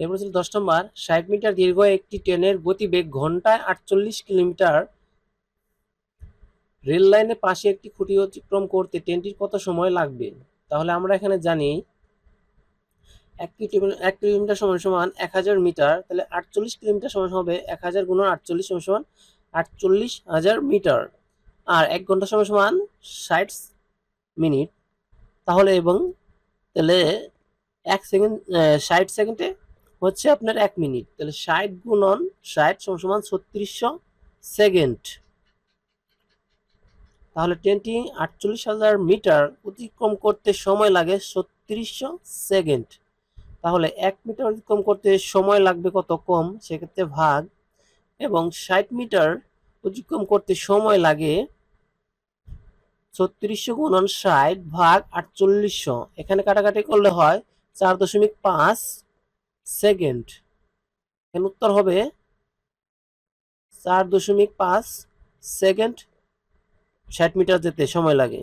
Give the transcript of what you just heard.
এরপর ছিল দশ নম্বর, ষাট মিটার দীর্ঘ একটি ট্রেনের গতিবেগ ঘন্টায় আটচল্লিশ কিলোমিটার। রেল লাইনের পাশে একটি খুঁটি অতিক্রম করতে ট্রেনটির কত সময় লাগবে? তাহলে আমরা এখানে জানি এক এক কিলোমিটার সমান সমান এক হাজার মিটার। তাহলে আটচল্লিশ কিলোমিটার সমান হবে এক হাজার গুণ আটচল্লিশ সমান সমান আটচল্লিশ হাজার মিটার। আর এক ঘণ্টা সমান সমান ষাট মিনিট। তাহলে এবং তাহলে এক সেকেন্ড ষাট সেকেন্ডে হচ্ছে আপনার এক মিনিট। তাহলে ষাট গুণন, ষাট সমান ছত্রিশশো সেকেন্ড। তাহলে ট্রেনটি আটচল্লিশ হাজার মিটার অতিক্রম করতে সময় লাগে ছত্রিশশো সেকেন্ড। তাহলে এক মিটার অতিক্রম করতে সময় লাগবে কত কম? সেক্ষেত্রে ভাগ। এবং ষাট মিটার অতিক্রম করতে সময় লাগে ছত্রিশশো গুণন ষাট ভাগ আটচল্লিশশো। এখানে কাটাকাটি করলে হয় চার দশমিক পাঁচ সেকেন্ড। এখানে উত্তর হবে চার দশমিক পাঁচ সেকেন্ড ষাট মিটার যেতে সময় লাগে।